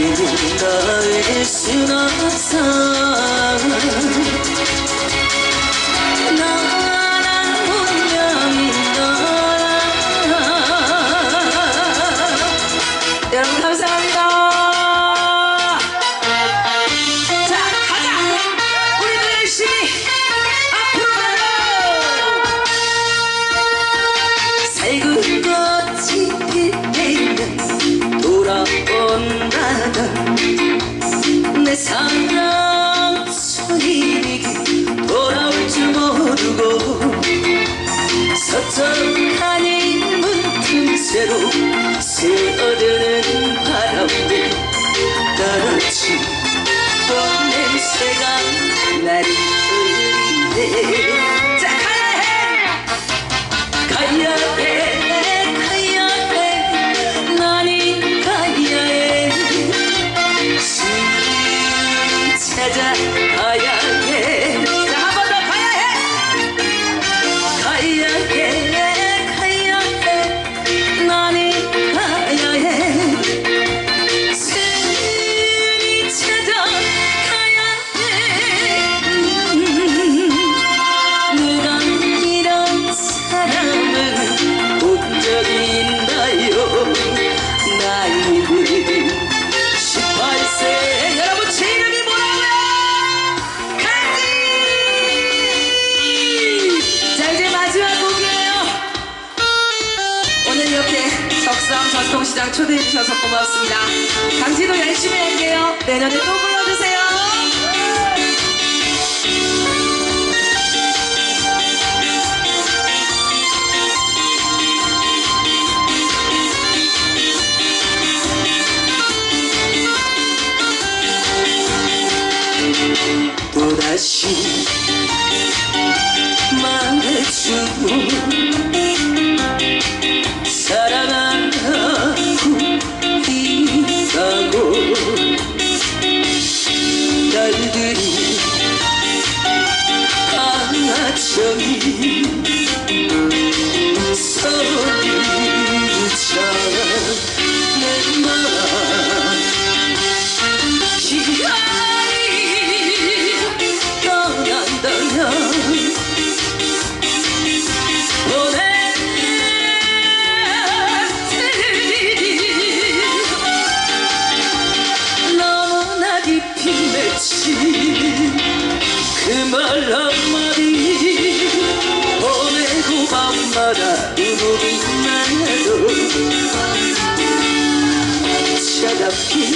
Dedim daha iyisin atsan 잔하히묻은 채로 스어드는 초대해 주셔서 고맙습니다. 강진도 열심히 할게요. 내년에 또 불러주세요. 또다시 바다 누구기만 해도 차갑기